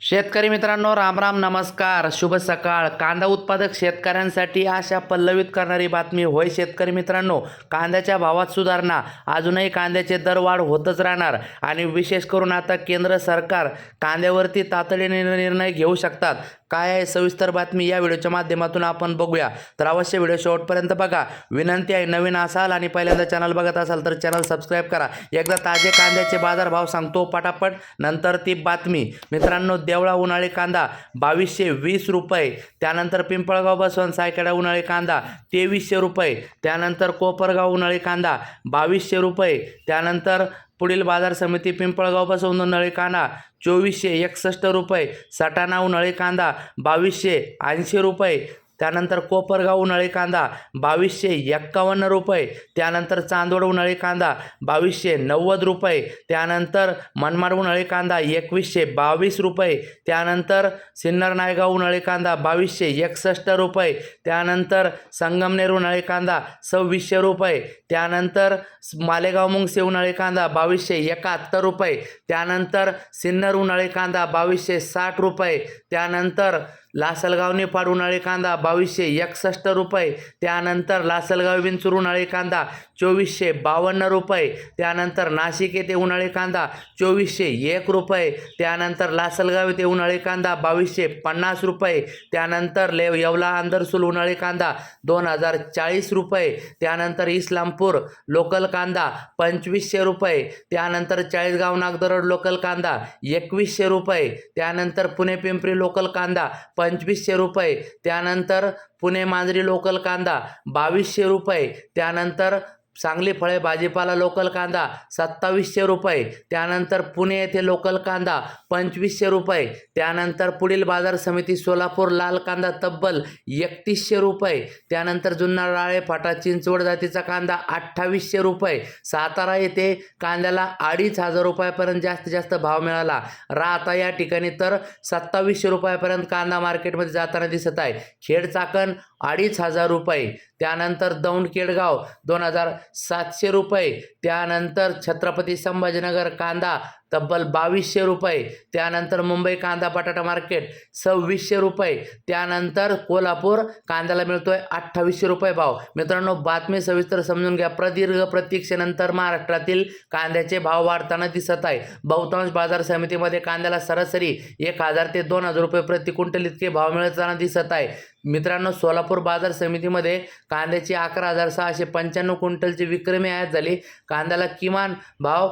शेतकरी मित्रांनो राम राम नमस्कार. शुभ सकाळ. कांदा उत्पादक शेतकऱ्यांसाठी आशा पल्लवित करणारी बातमी होय शेतकरी मित्रांनो कांद्याच्या भावात सुधारणा. अजूनही कांद्याचे दर वाढ होतच राहणार आणि विशेष करून आता केंद्र सरकार कांद्यावरती तातडीने निर्णय घेऊ शकतात. काय आहे सविस्तर बातमी या व्हिडिओच्या माध्यमातून आपण बघूया. तर अवश्य व्हिडिओ शेवटपर्यंत बघा. विनंती आहे नवीन असाल आणि पहिल्यांदा चॅनल बघत असाल तर चॅनल सबस्क्राईब करा. एकदा ताजे कांद्याचे बाजारभाव सांगतो पटापट. नंतर ती बातमी. मित्रांनो देवळा उन्हाळी कांदा बावीसशे वीस रुपये. त्यानंतर पिंपळगाव बसवंत सायकडा उन्हाळी कांदा तेवीसशे रुपये. त्यानंतर कोपरगाव उन्हाळी कांदा बावीसशे रुपये. त्यानंतर पुढील बाजार समिती पिंपळगाव बसवून उन्हाळी कांदा चोवीसशे एकसष्ट रुपये. सटाणा उन्हाळी कांदा बावीसशे ऐंशी रुपये. त्यानंतर कोपरगाव उन्हाळी कांदा बावीसशे एक्कावन्न रुपये. त्यानंतर चांदोड उन्हाळी कांदा बावीसशे नव्वद रुपये. त्यानंतर मनमाड उन्हाळी कांदा एकवीसशे बावीस रुपये. त्यानंतर सिन्नर नायगाव उन्हाळी कांदा बावीसशे एकसष्ट रुपये. त्यानंतर संगमनेर उन्हाळी कांदा सव्वीसशे रुपये. त्यानंतर मालेगाव मुंगसे उन्हाळी कांदा बावीसशे एकाहत्तर रुपये. त्यानंतर सिन्नर उन्हाळी कांदा बावीसशे साठ रुपये. त्यानंतर लासलगाव निफाड उन्हाळी कांदा बावीसशे एकसष्ट रुपये. त्यानंतर लासलगाव विंचूर उन्हाळी कांदा चोवीसशे बावन्न रुपये. त्यानंतर नाशिक येथे उन्हाळी कांदा चोवीसशे एक रुपये. त्यानंतर लासलगाव येथे उन्हाळी कांदा बावीसशे पन्नास रुपये. त्यानंतर ले येवला आंदरसूल उन्हाळी कांदा दोन हजार चाळीस रुपये. त्यानंतर इस्लामपूर लोकल कांदा पंचवीसशे रुपये. त्यानंतर चाळीसगाव नागदरड लोकल कांदा एकवीसशे रुपये. त्यानंतर पुणे पिंपरी लोकल कांदा पंचवीसशे रुपये. त्यानंतर पुणे मांजरी लोकल कांदा बावीसशे रुपये. त्यानंतर सांगली फळे भाजीपाला लोकल कांदा सत्तावीसशे रुपये. त्यानंतर पुणे येथे लोकल कांदा पंचवीसशे रुपये. त्यानंतर पुढील बाजार समिती सोलापूर लाल कांदा तब्बल एकतीसशे रुपये. त्यानंतर जुन्नर राळे फाटा चिंचवड जातीचा कांदा अठ्ठावीसशे रुपये. सातारा येथे कांद्याला अडीच हजार रुपयापर्यंत जास्तीत जास्त भाव मिळाला. राहता या ठिकाणी तर सत्तावीसशे रुपयापर्यंत कांदा मार्केटमध्ये जाताना दिसत आहे. खेड चाकण अडीच हजार रुपये. त्यानंतर दौंड केडगाव दोन हजार सातशे रुपये. त्यानंतर छत्रपती संभाजीनगर कांदा तब्बल बावीसशे रुपये. त्यानंतर मुंबई कांदा बटाटा मार्केट सव्वीसशे रुपये. त्यानंतर कोल्हापूर कांद्याला मिळतो आहे अठ्ठावीसशे रुपये भाव. मित्रांनो बातमी सविस्तर समजून घ्या. प्रदीर्घ प्रतीक्षेनंतर महाराष्ट्रातील कांद्याचे भाव वाढताना दिसत आहे. बहुतांश बाजार समितीमध्ये कांद्याला सरासरी एक हजार ते दोन हजार रुपये प्रति क्विंटल इतके भाव मिळताना दिसत आहे. मित्रांनो सोलापूर बाजार समितीमध्ये कांद्याची अकरा हजार सहाशे पंच्याण्णव क्विंटलची विक्रमी आयात झाली. कांद्याला किमान भाव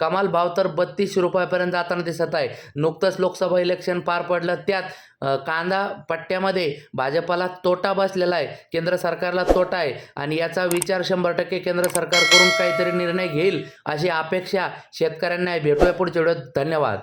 कमाल भाव तर बत्तीस रुपयापर्यंत जाताना दिसत आहे. नुकतंच लोकसभा इलेक्शन पार पडलं. त्यात कांदा पट्ट्यामध्ये भाजपाला तोटा बसलेला आहे. केंद्र सरकारला तोटा आहे. आणि याचा विचार शंभर टक्के केंद्र सरकार करून काहीतरी निर्णय घेईल अशी अपेक्षा शेतकऱ्यांना आहे. भेटूया पुढच्या वेळेत. धन्यवाद.